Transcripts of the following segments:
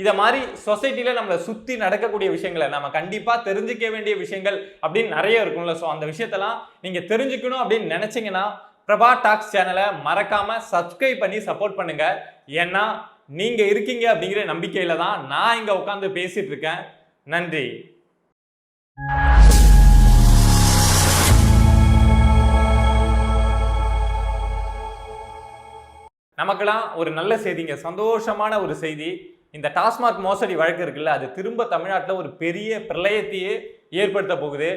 இதை மாதிரி சொசைட்டியில் நம்மளை சுற்றி நடக்கக்கூடிய விஷயங்களை நம்ம கண்டிப்பாக தெரிஞ்சுக்க வேண்டிய விஷயங்கள் அப்படின்னு நிறைய இருக்கும்ல. ஸோ அந்த விஷயத்தெல்லாம் நீங்கள் தெரிஞ்சுக்கணும் அப்படின்னு நினச்சிங்கன்னா பிரபா டாக்ஸ் சேனலை மறக்காமல் சப்ஸ்கிரைப் பண்ணி சப்போர்ட் பண்ணுங்கள் ஏன்னா நீங்கள் இருக்கீங்க அப்படிங்கிற நம்பிக்கையில் தான் நான் இங்கே உட்காந்து பேசிகிட்டு இருக்கேன். நன்றி. நமக்கெல்லாம் ஒரு நல்ல செய்திங்க. சந்தோஷமான ஒரு செய்தி. இந்த டாஸ்மாக் மோசடி வழக்கு இருக்குல்ல அது திரும்ப தமிழ்நாட்டில் ஒரு பெரிய பிரளயத்தையே ஏற்படுத்த போகுது.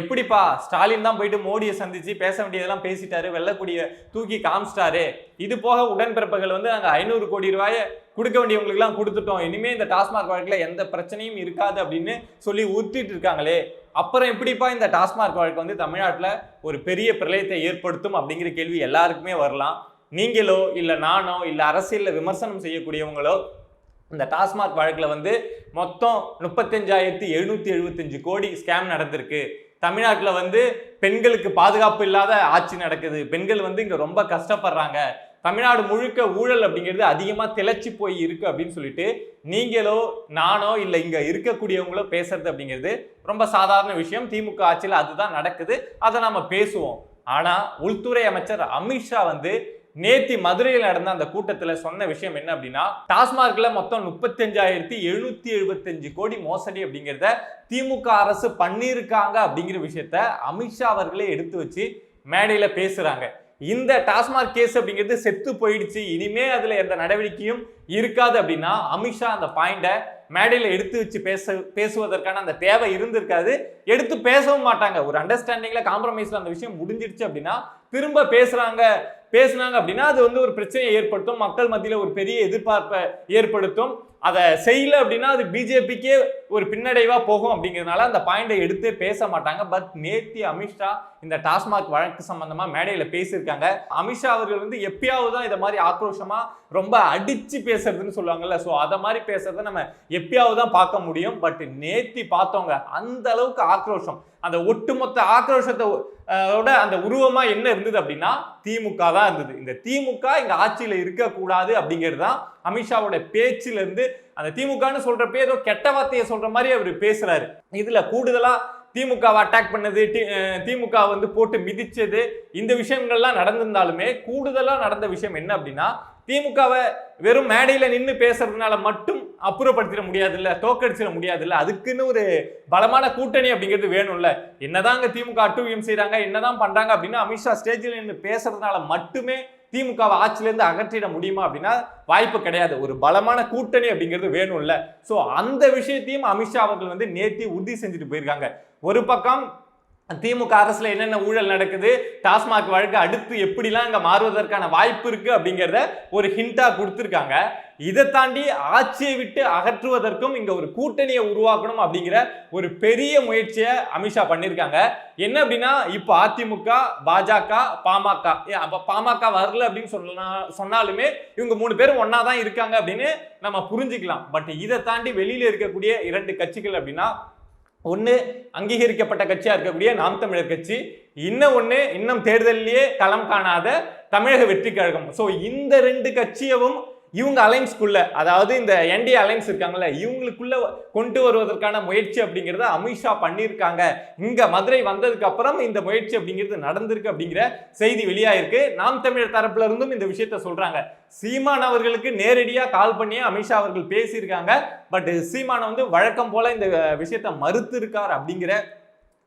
எப்படிப்பா ஸ்டாலின் தான் போயிட்டு மோடியை சந்திச்சு பேச வேண்டியதெல்லாம் பேசிட்டாரு வெள்ளக்கூடிய தூக்கி காமிச்சிட்டாரு. இது போக உடன்பிறப்புகள் வந்து நாங்கள் ஐநூறு கோடி ரூபாயை கொடுக்க வேண்டியவங்களுக்குலாம் கொடுத்துட்டோம். இனிமே இந்த டாஸ்மாக் வழக்கில் எந்த பிரச்சனையும் இருக்காது அப்படின்னு சொல்லி உறுத்திட்டு இருக்காங்களே. அப்புறம் எப்படிப்பா இந்த டாஸ்மாக் வழக்கு வந்து தமிழ்நாட்டில் ஒரு பெரிய பிரளயத்தை ஏற்படுத்தும் அப்படிங்கிற கேள்வி எல்லாருக்குமே வரலாம். நீங்களோ இல்லை நானோ இல்லை அரசியலில் விமர்சனம் செய்யக்கூடியவங்களோ இந்த டாஸ்மாக் வழக்கில் வந்து மொத்தம் முப்பத்தஞ்சாயிரத்தி எழுநூற்றி எழுபத்தஞ்சு கோடி ஸ்கேம் நடந்திருக்கு. தமிழ்நாட்டில் வந்து பெண்களுக்கு பாதுகாப்பு இல்லாத ஆட்சி நடக்குது. பெண்கள் வந்து இங்கே ரொம்ப கஷ்டப்படுறாங்க. தமிழ்நாடு முழுக்க ஊழல் அப்படிங்கிறது அதிகமாக திளைச்சி போய் இருக்கு அப்படின்னு சொல்லிட்டு நீங்களோ நானோ இல்லை இங்கே இருக்கக்கூடியவங்களோ பேசுறது அப்படிங்கிறது ரொம்ப சாதாரண விஷயம். திமுக ஆட்சியில் அதுதான் நடக்குது. அதை நம்ம பேசுவோம். ஆனால் உள்துறை அமைச்சர் அமித்ஷா வந்து நேத்தி மதுரையில் நடந்த அந்த கூட்டத்தில் சொன்ன விஷயம் என்ன அப்படின்னா டாஸ்மார்க்ல மொத்தம் முப்பத்தஞ்சாயிரத்தி எழுநூத்தி எழுபத்தஞ்சு கோடி மோசடி அப்படிங்கிறத திமுக அரசு பண்ணியிருக்காங்க அப்படிங்கிற விஷயத்த அமித்ஷா அவர்களே எடுத்து வச்சு மேடையில் பேசுறாங்க. இந்த டாஸ்மாக் கேஸ் அப்படிங்கிறது செத்து போயிடுச்சு. இனிமே அதுல எந்த நடவடிக்கையும் இருக்காது அப்படின்னா அமித்ஷா அந்த பாயிண்டை மேடையில் எடுத்து வச்சு பேச பேசுவதற்கான அந்த தேவை இருந்திருக்காது. எடுத்து பேசவும் மாட்டாங்க. ஒரு அண்டர்ஸ்டாண்டிங்ல காம்ப்ரமைஸ்ல அந்த விஷயம் முடிஞ்சிடுச்சு அப்படின்னா திரும்ப பேசுறாங்க. பேசுனாங்க அப்படின்னா அது வந்து ஒரு பிரச்சனையை ஏற்படுத்தும். மக்கள் மத்தியில் ஒரு பெரிய எதிர்பார்ப்பை ஏற்படுத்தும். அதை செய்யல அப்படின்னா அது பிஜேபிக்கே ஒரு பின்னடைவாக போகும் அப்படிங்கிறதுனால அந்த பாயிண்டை எடுத்து பேச மாட்டாங்க. பட் நேத்தி அமித்ஷா இந்த டாஸ்மாக் வழக்கு சம்மந்தமாக மேடையில் பேசியிருக்காங்க. அமித்ஷா அவர்கள் வந்து எப்பயாவது தான் இதை மாதிரி ஆக்ரோஷமாக ரொம்ப அடித்து பேசுறதுன்னு சொல்லுவாங்கல்ல. ஸோ அதை மாதிரி பேசுறத நம்ம எப்பயாவது தான் பார்க்க முடியும். பட் நேத்தி பார்த்தவங்க அந்த அளவுக்கு ஆக்ரோஷம். அந்த ஒட்டுமொத்த ஆக்ரோஷத்தை அந்த உருவமா என்ன இருந்தது அப்படின்னா திமுக தான் இருந்தது. இந்த திமுக இங்க ஆட்சியில இருக்கக்கூடாது அப்படிங்கிறது தான் அமித்ஷாவோட பேச்சிலேருந்து அந்த திமுகன்னு சொல்றப்ப ஏதோ கெட்ட வார்த்தையை சொல்ற மாதிரி அவர் பேசுறாரு. இதுல கூடுதலா திமுகவை அட்டாக் பண்ணது திமுக வந்து போட்டு மிதிச்சது இந்த விஷயங்கள்லாம் நடந்திருந்தாலுமே கூடுதலாக நடந்த விஷயம் என்ன அப்படின்னா திமுகவை வெறும் மேடையில் நின்று பேசுறதுனால மட்டும் அப்புறப்படுத்திட முடியாதுல்ல தோக்கடிச்சிட முடியாதுல்ல அதுக்குன்னு ஒரு பலமான கூட்டணி அப்படிங்கிறது வேணும்ல. என்னதான் அங்கே திமுக அட்டுவியம் செய்கிறாங்க என்னதான் பண்ணுறாங்க அப்படின்னு அமித்ஷா ஸ்டேஜில் நின்று பேசுறதுனால மட்டுமே திமுகவை ஆட்சியிலேருந்து அகற்றிட முடியுமா அப்படின்னா வாய்ப்பு கிடையாது. ஒரு பலமான கூட்டணி அப்படிங்கிறது வேணும்ல. ஸோ அந்த விஷயத்தையும் அமித்ஷா அவர்கள் வந்து நேத்தி உறுதி செஞ்சுட்டு போயிருக்காங்க. ஒரு பக்கம் திமுக அரசுல என்னென்ன ஊழல் நடக்குது டாஸ்மாக் வழக்கு அடுத்து எப்படிலாம் இங்க மாறுவதற்கான வாய்ப்பு இருக்கு அப்படிங்கிறத ஒரு ஹிண்டா கொடுத்துருக்காங்க. இதை தாண்டி ஆட்சியை விட்டு அகற்றுவதற்கும் இங்க ஒரு கூட்டணியை உருவாக்கணும் அப்படிங்கிற ஒரு பெரிய முயற்சியை அமித்ஷா பண்ணியிருக்காங்க. என்ன அப்படின்னா இப்போ அதிமுக பாஜக பாமக ஏ, பாமக வரல அப்படின்னு சொன்னா சொன்னாலுமே இவங்க மூணு பேரும் ஒன்னா தான் இருக்காங்க அப்படின்னு நம்ம புரிஞ்சுக்கலாம். பட் இதை தாண்டி வெளியில இருக்கக்கூடிய இரண்டு கட்சிகள் அப்படின்னா ஒன்று அங்கீகரிக்கப்பட்ட கட்சியாக இருக்கக்கூடிய நாம் தமிழர் கட்சி இன்னும் ஒன்று இன்னும் தேர்தலிலேயே களம் காணாத தமிழக வெற்றி கழகம். ஸோ இந்த ரெண்டு கட்சியவும் இவங்க அலைன்ஸ்குள்ள அதாவது இந்த என்டி அலைன்ஸ் இருக்காங்கல்ல இவங்களுக்குள்ள கொண்டு வருவதற்கான முயற்சி அப்படிங்கிறத அமித்ஷா பண்ணியிருக்காங்க. இங்க மதுரை வந்ததுக்கு அப்புறம் இந்த முயற்சி அப்படிங்கிறது நடந்திருக்கு அப்படிங்கிற செய்தி வெளியாயிருக்கு. நாம் தமிழர் தரப்புல இருந்தும் இந்த விஷயத்த சொல்றாங்க. சீமான் அவர்களுக்கு நேரடியாக கால் பண்ணியே அமித்ஷா அவர்கள் பேசியிருக்காங்க. பட் சீமான வந்து வழக்கம் போல இந்த விஷயத்த மறுத்து இருக்கார் அப்படிங்கிற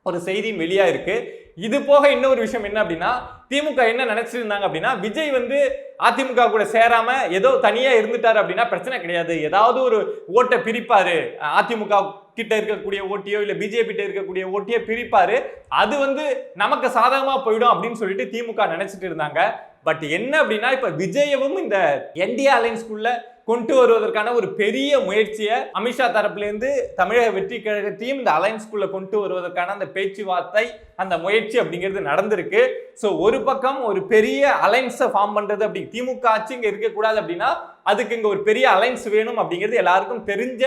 ஒரு செய்தியும் வெளியாக இருக்குது இது போக இன்னொரு விஷயம் என்ன அப்படின்னா திமுக என்ன நினைச்சிருந்தாங்க அப்படின்னா விஜய் வந்து அதிமுக கூட சேராம ஏதோ தனியா இருந்துட்டாரு அப்படின்னா பிரச்சனை கிடையாது. ஏதாவது ஒரு ஓட்டை பிரிப்பாரு. அதிமுக கிட்ட இருக்கக்கூடிய ஓட்டியோ இல்ல பிஜேபி கிட்ட இருக்கக்கூடிய ஓட்டியோ பிரிப்பாரு. அது வந்து நமக்கு சாதகமா போயிடும் அப்படின்னு சொல்லிட்டு திமுக நினைச்சிட்டு இருந்தாங்க. பட் என்ன அப்படின்னா இப்ப விஜயவும் இந்த என்டிஏ அலைன்ஸ்குள்ள கொண்டு வருவதற்கான ஒரு பெரிய முயற்சியை அமித்ஷா தரப்புலேருந்து தமிழக வெற்றி கழகத்தையும் இந்த அலையன்ஸ்குள்ளே கொண்டு வருவதற்கான அந்த பேச்சுவார்த்தை அந்த முயற்சி அப்படிங்கிறது நடந்திருக்கு. ஸோ ஒரு பக்கம் ஒரு பெரிய அலைன்ஸை ஃபார்ம் பண்ணுறது அப்படி திமுக ஆட்சி இங்கே இருக்கக்கூடாது அப்படின்னா அதுக்கு இங்கே ஒரு பெரிய அலைன்ஸ் வேணும் அப்படிங்கிறது எல்லாருக்கும் தெரிஞ்ச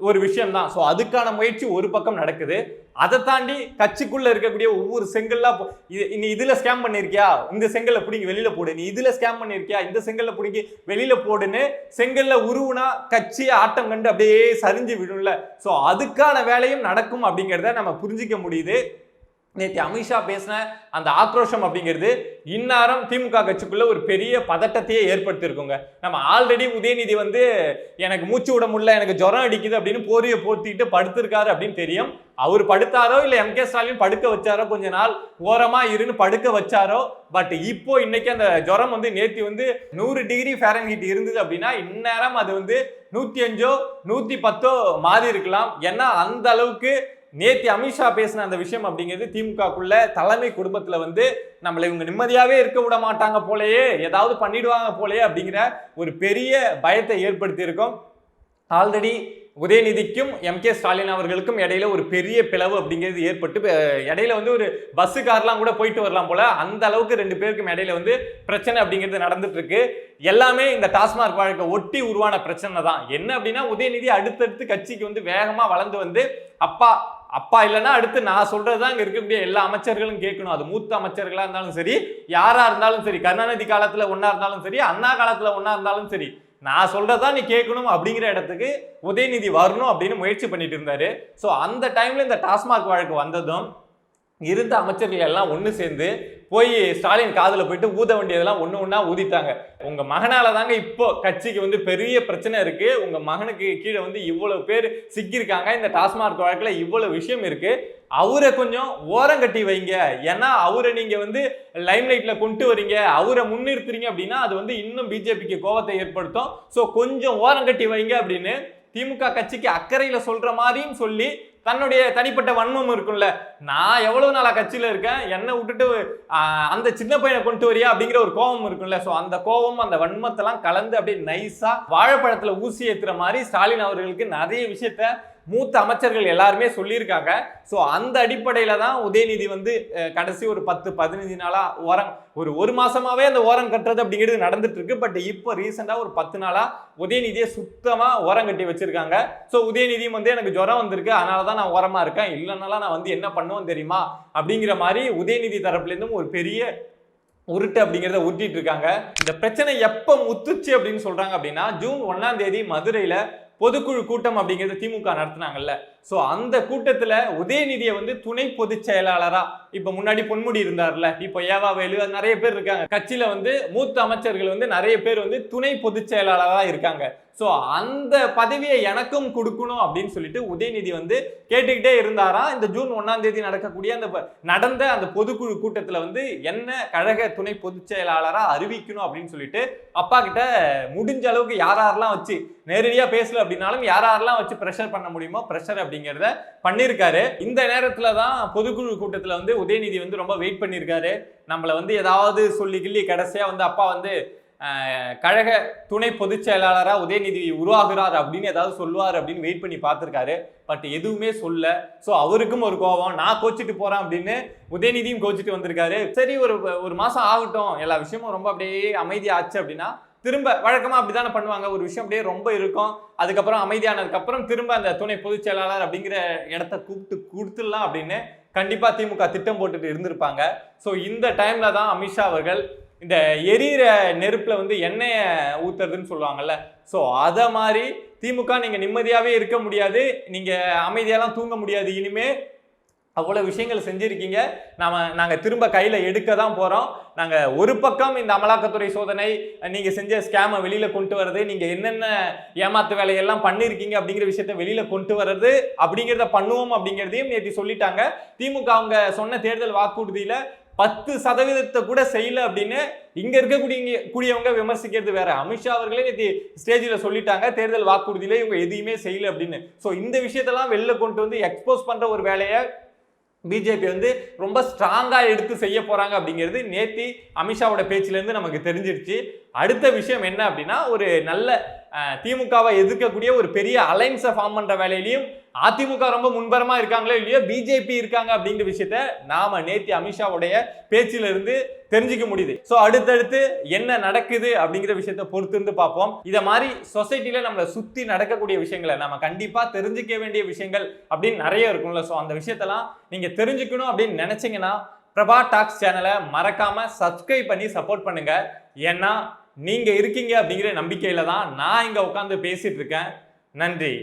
ஒரு விஷயம் தான் ஸோ அதுக்கான முயற்சி ஒரு பக்கம் நடக்குது. அதை தாண்டி கட்சிக்குள்ள இருக்கக்கூடிய ஒவ்வொரு செங்கல்லா இது நீ இதுல ஸ்கேம் பண்ணிருக்கியா? இந்த செங்கல்ல பிடிங்கி வெளியில போடு. நீ இதுல ஸ்கேம் பண்ணிருக்கியா? இந்த செங்கல்ல பிடிங்கி வெளியில போடுன்னு செங்கல்ல உருவுனா கட்சி ஆட்டம் கண்டு அப்படியே சரிஞ்சு விடும்ல. ஸோ அதுக்கான வேலையும் நடக்கும் அப்படிங்கிறத நம்ம புரிஞ்சிக்க முடியுது. நேற்று அமித்ஷா பேசின அந்த ஆக்ரோஷம் அப்படிங்கிறது இந்நேரம் திமுக கட்சிக்குள்ள ஒரு பெரிய பதட்டத்தையே ஏற்படுத்தியிருக்குங்க. நம்ம ஆல்ரெடி உதயநிதி வந்து எனக்கு மூச்சு விட முடியல எனக்கு ஜுரம் அடிக்குது அப்படின்னு போரியை போத்திட்டு படுத்திருக்காரு அப்படின்னு தெரியும். அவர் படுத்தாரோ இல்லை எம். கே. ஸ்டாலின் படுக்க வச்சாரோ கொஞ்ச நாள் ஓரமா இருன்னு படுக்க வச்சாரோ பட் இப்போ இன்னைக்கு அந்த ஜுரம் வந்து நேத்தி வந்து நூறு டிகிரி ஃபேரன்ஹீட் இருந்தது அப்படின்னா இந்நேரம் அது வந்து நூத்தி அஞ்சோ நூத்தி பத்தோ மாறி இருக்கலாம். ஏன்னா அந்த அளவுக்கு நேத்தி அமித்ஷா பேசின அந்த விஷயம் அப்படிங்கிறது திமுகக்குள்ள தலைமை குடும்பத்துல வந்து நம்மளை இவங்க நிம்மதியாவே இருக்க விட மாட்டாங்க போலயே ஏதாவது பண்ணிடுவாங்க போலயே அப்படிங்கிற ஒரு பெரிய பயத்தை ஏற்படுத்தி இருக்கும் ஆல்ரெடி உதயநிதிக்கும் எம் கே ஸ்டாலின் அவர்களுக்கும் இடையில ஒரு பெரிய பிளவு அப்படிங்கிறது ஏற்பட்டு இடையில வந்து ஒரு பஸ்ஸு கார்லாம் கூட போயிட்டு வரலாம் போல அந்த அளவுக்கு ரெண்டு பேருக்கும் இடையில வந்து பிரச்சனை அப்படிங்கிறது நடந்துட்டு இருக்கு எல்லாமே இந்த டாஸ்மாக் வழக்கை ஒட்டி உருவான பிரச்சனை தான். என்ன அப்படின்னா உதயநிதி அடுத்தடுத்து கட்சிக்கு வந்து வேகமாக வளர்ந்து வந்து அப்பா அப்பா இல்லைன்னா அடுத்து நான் சொல்றதுதான் இங்கே இருக்கக்கூடிய எல்லா அமைச்சர்களும் கேட்கணும். அது மூத்த அமைச்சர்களாக இருந்தாலும் சரி யாராக இருந்தாலும் சரி கருணாநிதி காலத்தில் ஒன்றா இருந்தாலும் சரி அண்ணா காலத்தில் ஒன்றா இருந்தாலும் சரி நான் சொல்கிறதா நீ கேட்கணும் அப்படிங்கிற இடத்துக்கு உதயநிதி வரணும் அப்படின்னு முயற்சி பண்ணிட்டு இருந்தாரு. ஸோ அந்த டைமில் இந்த டாஸ்மாக் வழக்கு வந்ததும் இருந்த அமைச்சர்கள் எல்லாம் ஒன்று சேர்ந்து போய் ஸ்டாலின் காதில் போயிட்டு ஊத வேண்டியதெல்லாம் ஒன்று ஒன்றா ஊதிட்டாங்க. உங்கள் மகனால தாங்க இப்போ கட்சிக்கு வந்து பெரிய பிரச்சனை இருக்குது உங்கள் மகனுக்கு கீழே வந்து இவ்வளோ பேர் சிக்கியிருக்காங்க. இந்த டாஸ்மாக் வழக்கில் இவ்வளோ விஷயம் இருக்குது அவரை கொஞ்சம் ஓரங்கட்டி வைங்க. ஏன்னா அவரை நீங்கள் வந்து லைம்லைட்ல கொண்டு வரீங்க. அவரை முன்னிறுத்துறீங்க அப்படின்னா அது வந்து இன்னும் பிஜேபிக்கு கோபத்தை ஏற்படுத்தும். ஸோ கொஞ்சம் ஓரங்கட்டி வைங்க அப்படின்னு திமுக கட்சிக்கு அக்கறையில் சொல்கிற மாதிரியும் சொல்லி தன்னுடைய தனிப்பட்ட வன்மம் இருக்கும்ல. நான் எவ்வளவு நாளா கட்சியில இருக்கேன் என்னை விட்டுட்டு அந்த சின்ன பையனை கொண்டு வரியா அப்படிங்கிற ஒரு கோபம் இருக்கும்ல. ஸோ அந்த கோபம் அந்த வன்மத்தெல்லாம் கலந்து அப்படியே நைஸா வாழைப்பழத்துல ஊசி ஏத்துற மாதிரி ஸ்டாலின் அவர்களுக்கு நிறைய விஷயத்த மூத்த அமைச்சர்கள் எல்லாருமே சொல்லியிருக்காங்க. ஸோ அந்த அடிப்படையில் தான் உதயநிதி வந்து கடைசி ஒரு பத்து பதினஞ்சு நாளாக ஓரம் ஒரு ஒரு மாதமாகவே அந்த ஓரம் கட்டுறது அப்படிங்கிறது நடந்துட்டு இருக்கு. பட் இப்போ ரீசெண்டாக ஒரு பத்து நாளாக உதயநிதியை சுத்தமாக ஓரம் கட்டி வச்சுருக்காங்க. ஸோ உதயநிதியும் வந்து எனக்கு ஜுரம் வந்திருக்கு. அதனால தான் நான் ஓரமாக இருக்கேன். இல்லைனாலாம் நான் வந்து என்ன பண்ணுவோம் தெரியுமா? அப்படிங்கிற மாதிரி உதயநிதி தரப்புலேருந்தும் ஒரு பெரிய உருட்டு அப்படிங்கிறத உருட்டிட்டு இருக்காங்க. இந்த பிரச்சனை எப்போ முத்துச்சு அப்படின்னு சொல்றாங்க அப்படின்னா ஜூன் ஒன்னாம் தேதி மதுரையில் பொதுக்குழு கூட்டம் அப்படிங்கிறது திமுக நடத்துனாங்கல்ல. ஸோ அந்த கூட்டத்தில் உதயநிதியை வந்து துணை பொதுச் செயலாளராக இப்போ முன்னாடி பொன்முடி இருந்தார்ல இப்போ ஏவா வேலு அது நிறைய பேர் இருக்காங்க. கட்சியில் வந்து மூத்த அமைச்சர்கள் வந்து நிறைய பேர் வந்து துணை பொதுச் செயலாளராக இருக்காங்க. ஸோ அந்த பதவியை எனக்கும் கொடுக்கணும் அப்படின்னு சொல்லிட்டு உதயநிதி வந்து கேட்டுக்கிட்டே இருந்தாராம். இந்த ஜூன் ஒன்னாம் தேதி நடக்கக்கூடிய அந்த ப- நடந்த அந்த பொதுக்குழு கூட்டத்தில் வந்து என்ன கழக துணை பொதுச் செயலாளராக அறிவிக்கணும் அப்படின்னு சொல்லிட்டு அப்பா கிட்ட முடிஞ்ச அளவுக்கு யார் யாரெல்லாம் வச்சு நேரடியாக பேசல அப்படின்னாலும் யார் யாரெல்லாம் வச்சு ப்ரெஷர் பண்ண முடியுமோ ப்ரெஷர் அப்படிங்கிறத பண்ணியிருக்காரு. இந்த நேரத்தில் தான் பொதுக்குழு கூட்டத்தில் வந்து உதயநிதி வந்து ரொம்ப வெயிட் பண்ணியிருக்காரு. நம்மளை வந்து ஏதாவது சொல்லி கிள்ளி கடைசியாக வந்து அப்பா வந்து கழக துணை பொதுச் செயலாளராக உதயநிதி உருவாகிறார் அப்படின்னு ஏதாவது சொல்லுவார் அப்படின்னு வெயிட் பண்ணி பார்த்துருக்காரு. பட் எதுவுமே சொல்ல. ஸோ அவருக்கும் ஒரு கோபம். நான் கோச்சிட்டு போகிறேன் அப்படின்னு உதயநிதியும் கோச்சிட்டு வந்திருக்காரு. சரி ஒரு ஒரு மாதம் ஆகட்டும். எல்லா விஷயமும் ரொம்ப அப்படியே அமைதியாச்சு அப்படின்னா திரும்ப வழக்கமா அப்படிதானே பண்ணுவாங்க. ஒரு விஷயம் அப்படியே ரொம்ப இருக்கும். அதுக்கப்புறம் அமைதியானதுக்கப்புறம் திரும்ப அந்த துணை பொதுச் செயலாளர் அப்படிங்கிற இடத்த கூப்பிட்டு கொடுத்துடலாம் அப்படின்னு கண்டிப்பாக திமுக திட்டம் போட்டுட்டு இருந்திருப்பாங்க. ஸோ இந்த டைமில் தான் அமித்ஷா அவர்கள் இந்த எரியிற நெருப்பில் வந்து எண்ணெயை ஊற்றுறதுன்னு சொல்லுவாங்கல்ல. ஸோ அதை மாதிரி திமுக நீங்கள் நிம்மதியாகவே இருக்க முடியாது. நீங்கள் அமைதியெல்லாம் தூங்க முடியாது. இனிமே அவ்வளோ விஷயங்கள் செஞ்சுருக்கீங்க. நாம நாங்கள் திரும்ப கையில் எடுக்க தான் போகிறோம் நாங்கள் ஒரு பக்கம் இந்த அமலாக்கத்துறை சோதனை நீங்கள் செஞ்ச ஸ்கேமை வெளியில் கொண்டு வர்றது நீங்கள் என்னென்ன ஏமாத்து வேலையெல்லாம் பண்ணியிருக்கீங்க அப்படிங்கிற விஷயத்த வெளியில் கொண்டு வர்றது அப்படிங்கிறத பண்ணுவோம் அப்படிங்கிறதையும் நேற்று சொல்லிட்டாங்க. திமுக அவங்க சொன்ன தேர்தல் வாக்குறுதியில் பத்து சதவீதத்தை கூட செய்யல அப்படின்னு இங்க இருக்கக்கூடிய கூடியவங்க விமர்சிக்கிறது வேற. அமித்ஷா அவர்களே நேற்று ஸ்டேஜில் சொல்லிட்டாங்க தேர்தல் வாக்குறுதியில இவங்க எதையுமே செய்யல அப்படின்னு. ஸோ இந்த விஷயத்தெல்லாம் வெளில கொண்டு வந்து எக்ஸ்போஸ் பண்ற ஒரு வேலையை பிஜேபி வந்து ரொம்ப ஸ்ட்ராங்காக எடுத்து செய்ய போகிறாங்க அப்படிங்கிறது நேத்தி அமித்ஷாவோட பேச்சிலேருந்து நமக்கு தெரிஞ்சிருச்சு. அடுத்த விஷயம் என்ன அப்படின்னா ஒரு நல்ல திமுகவை எதிர்க்கக்கூடிய ஒரு பெரிய அலைன்ஸை ஃபார்ம் பண்ணுற வேலையிலையும் அதிமுக ரொம்ப முன்பரமா இருக்காங்களோ இல்லையோ பிஜேபி இருக்காங்க அப்படிங்கிற விஷயத்த நாம நேத்தி அமித்ஷாவுடைய பேச்சில இருந்து தெரிஞ்சுக்க முடியுது. ஸோ அடுத்தடுத்து என்ன நடக்குது அப்படிங்கிற விஷயத்த பொறுத்து இருந்து பார்ப்போம். இதை மாதிரி சொசைட்டியில நம்மளை சுத்தி நடக்கக்கூடிய விஷயங்களை நம்ம கண்டிப்பா தெரிஞ்சுக்க வேண்டிய விஷயங்கள் அப்படின்னு நிறைய இருக்கும்ல. ஸோ அந்த விஷயத்தெல்லாம் நீங்க தெரிஞ்சுக்கணும் அப்படின்னு நினைச்சீங்கன்னா பிரபா டாக்ஸ் சேனலை மறக்காம சப்ஸ்கிரைப் பண்ணி சப்போர்ட் பண்ணுங்க. ஏன்னா நீங்க இருக்கீங்க அப்படிங்கிற நம்பிக்கையில தான் நான் இங்க உட்காந்து பேசிட்டு இருக்கேன். நன்றி.